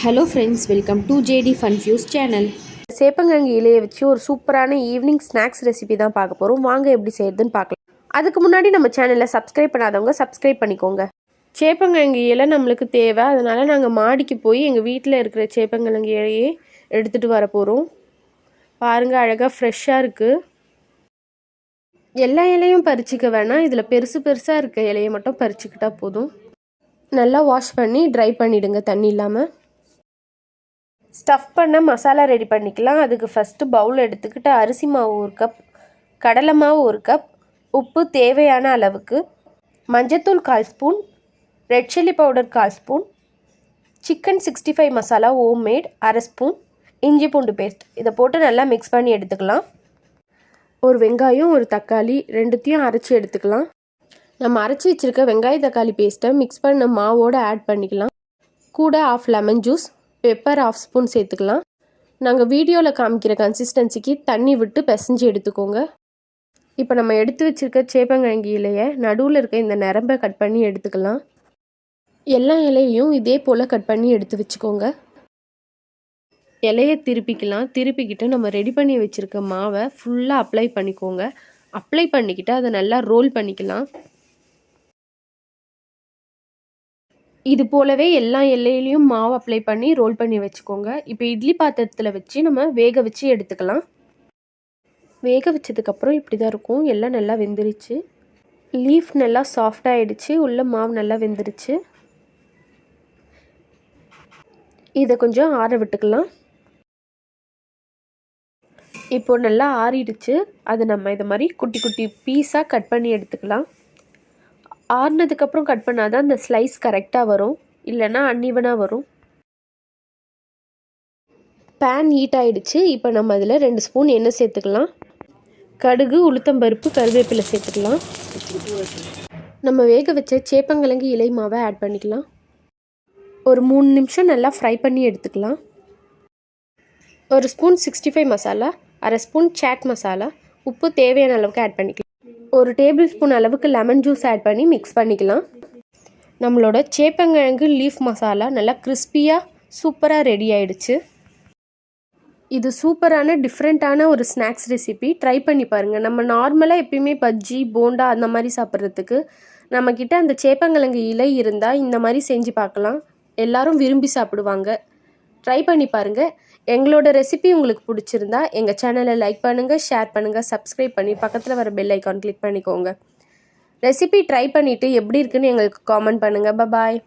Hello friends welcome to JD fun fuse channel சேப்பங்கிழங்கு இலையை வச்சு ஒரு சூப்பரான ஈவினிங் ஸ்நாக்ஸ் ரெசிபி தான் பார்க்க போகிறோம் வாங்க எப்படி செய்யறதுன்னு பார்க்கலாம். அதுக்கு முன்னாடி நம்ம சேனலை சப்ஸ்கிரைப் பண்ணாதவங்க சப்ஸ்கிரைப் பண்ணிக்கோங்க. சேப்பங்கிழங்கு இலை நம்மளுக்கு தேவை. அதனால் நாங்கள் மாடிக்கு போய் எங்கள் வீட்டில் இருக்கிற சேப்பங்கிழங்கு இலையை எடுத்துகிட்டு வர போகிறோம் பாருங்கள் அழகாக ஃப்ரெஷ்ஷாக இருக்குது எல்லா இலையும் பறிச்சுக்க வேணாம். இதில் பெருசு பெருசாக இருக்க இலையை மட்டும் பறிச்சுக்கிட்டால் போதும். நல்லா வாஷ் பண்ணி ட்ரை பண்ணிவிடுங்க தண்ணி இல்லாமல் ஸ்டஃப் பண்ண மசாலா ரெடி பண்ணிக்கலாம். அதுக்கு ஃபஸ்ட்டு பவுல் எடுத்துக்கிட்டு அரிசி மாவு ஒரு கப் கடலை மாவு ஒரு கப் உப்பு தேவையான அளவுக்கு மஞ்சத்தூள் கால் ஸ்பூன் ரெட் சில்லி பவுடர் கால் spoon chicken sixty five masala home made அரை ஸ்பூன் இஞ்சி பூண்டு பேஸ்ட் இதை போட்டு நல்லா மிக்ஸ் பண்ணி எடுத்துக்கலாம். ஒரு வெங்காயம் ஒரு தக்காளி ரெண்டுத்தையும் அரைச்சி எடுத்துக்கலாம். நம்ம அரைச்சி வச்சுருக்க வெங்காய தக்காளி பேஸ்ட்டை மிக்ஸ் பண்ண மாவோடு ஆட் பண்ணிக்கலாம். கூட half lemon juice pepper half spoon சேர்த்துக்கலாம். நாங்கள் வீடியோவில் காமிக்கிற கன்சிஸ்டன்சிக்கு தண்ணி விட்டு பிசைஞ்சு எடுத்துக்கோங்க. இப்போ நம்ம எடுத்து வச்சுருக்க சேப்பங்கிழங்கு இலையை நடுவில் இருக்க இந்த நரம்பை கட் பண்ணி எடுத்துக்கலாம். எல்லா இலையையும் இதே போல் கட் பண்ணி எடுத்து வச்சுக்கோங்க. இலையை திருப்பிக்கலாம். திருப்பிக்கிட்டு நம்ம ரெடி பண்ணி வச்சுருக்க மாவை ஃபுல்லாக அப்ளை பண்ணிக்கோங்க. அப்ளை பண்ணிக்கிட்டு அதை நல்லா ரோல் பண்ணிக்கலாம். இது போலவே எல்லா எல்லையிலையும் மாவு அப்ளை பண்ணி ரோல் பண்ணி வச்சுக்கோங்க. இப்போ இட்லி பாத்திரத்தில் வச்சு நம்ம வேக வச்சு எடுத்துக்கலாம். வேக வச்சதுக்கப்புறம் இப்படி தான் இருக்கும். எல்லாம் நல்லா வெந்துருச்சு. லீஃப் நல்லா சாஃப்டாகிடுச்சு உள்ள மாவு நல்லா வெந்துருச்சு. இதை கொஞ்சம் ஆற விட்டுக்கலாம். இப்போ நல்லா ஆறிடுச்சு. அதை நம்ம இதை மாதிரி குட்டி குட்டி பீஸாக கட் பண்ணி எடுத்துக்கலாம். ஆறுனதுக்கப்புறம் கட் பண்ணால் தான் அந்த ஸ்லைஸ் கரெக்டாக வரும். இல்லைன்னா அன்இவனாக வரும். பேன் ஹீட் ஆகிடுச்சு இப்போ நம்ம அதில் ரெண்டு ஸ்பூன் எண்ணெய் சேர்த்துக்கலாம். கடுகு உளுத்தம்பருப்பு கருவேப்பிலை சேர்த்துக்கலாம். நம்ம வேக வச்ச சேப்பங்கிழங்கு இலை மாவை ஆட் பண்ணிக்கலாம். ஒரு மூணு நிமிஷம் நல்லா ஃப்ரை பண்ணி எடுத்துக்கலாம். ஒரு ஸ்பூன் சிக்ஸ்டி ஃபைவ் மசாலா அரை ஸ்பூன் சாட் மசாலா. உப்பு தேவையான அளவுக்கு ஆட் பண்ணிக்கலாம். ஒரு டேபிள் ஸ்பூன் அளவுக்கு லெமன் ஜூஸ் ஆட் பண்ணி மிக்ஸ் பண்ணிக்கலாம். நம்மளோட சேப்பங்கிழங்கு லீஃப் மசாலா நல்லா கிறிஸ்பியாக சூப்பராக ரெடி ஆயிடுச்சு. இது சூப்பரான டிஃப்ரெண்ட்டான ஒரு ஸ்நாக்ஸ் ரெசிபி ட்ரை பண்ணி பாருங்கள் நம்ம நார்மலாக எப்பயுமே பஜ்ஜி போண்டா அந்த மாதிரி சாப்பிட்றதுக்கு நம்மக்கிட்ட அந்த சேப்பங்கிழங்கு இலை இருந்தால் இந்த மாதிரி செஞ்சு பார்க்கலாம். எல்லோரும் விரும்பி சாப்பிடுவாங்க. ட்ரை பண்ணி பாருங்கள் எங்களோட ரெசிபி உங்களுக்கு பிடிச்சிருந்தா எங்கள் சேனலை லைக் பண்ணுங்கள் ஷேர் பண்ணுங்கள் சப்ஸ்கிரைப் பண்ணி பக்கத்தில் வர பெல் ஐக்கான் கிளிக் பண்ணிக்கோங்க. ரெசிபி ட்ரை பண்ணிவிட்டு எப்படி இருக்குன்னு எங்களுக்கு காமெண்ட் பண்ணுங்கள் பபாய்